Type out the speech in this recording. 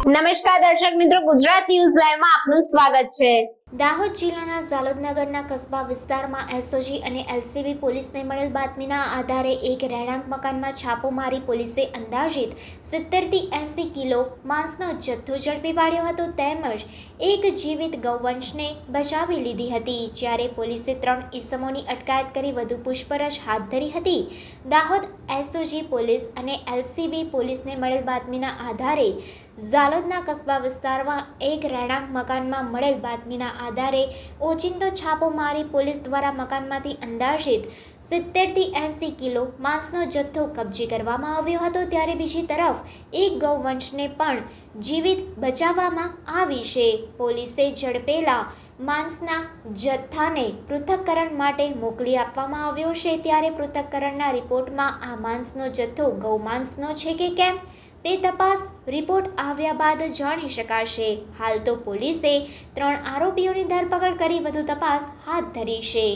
નમસ્કાર દર્શક મિત્રો ગુજરાત ન્યૂઝ લાઈવમાં આપનું સ્વાગત છે. દાહોદ જિલ્લાના ઝાલોદનગરના કસ્બા વિસ્તારમાં એસઓજી અને એલસીબી પોલીસને મળેલ બાતમીના આધારે એક રહેણાંક મકાનમાં છાપો મારી પોલીસે અંદાજિત સિત્તેરથી એંસી કિલો માંસનો જથ્થો ઝડપી પાડ્યો હતો તેમજ એક જીવિત ગૌવંશને બચાવી લીધી હતી. જ્યારે પોલીસે ત્રણ ઈસમોની અટકાયત કરી વધુ પૂછપરછ હાથ ધરી હતી. દાહોદ એસઓજી પોલીસ અને એલસીબી પોલીસને મળેલ બાતમીના આધારે ઝાલોદના કસ્બા વિસ્તારમાં એક રહેણાંક મકાનમાં મળેલ બાતમીના આધારે ઓચિંતો છાપો મારી પોલીસ દ્વારા મકાનમાંથી અંદાજિત સિત્તેરથી એંસી કિલો માંસનો જથ્થો કબજે કરવામાં આવ્યો હતો ત્યારે બીજી તરફ એક ગૌવંશને પણ જીવિત બચાવવામાં આવી છે. પોલીસે ઝડપેલા માંસના જથ્થાને પૃથક્કરણ માટે મોકલી આપવામાં આવ્યો છે. ત્યારે પૃથક્કરણના રિપોર્ટમાં આ માંસનો જથ્થો ગૌમાંસનો છે કે કેમ? તે તપાસ રિપોર્ટ આવ્યા બાદ જાણી શકાશે. હાલ તો પોલીસે ત્રણ આરોપીઓની ધરપકડ કરી વધુ તપાસ હાથ ધરી છે.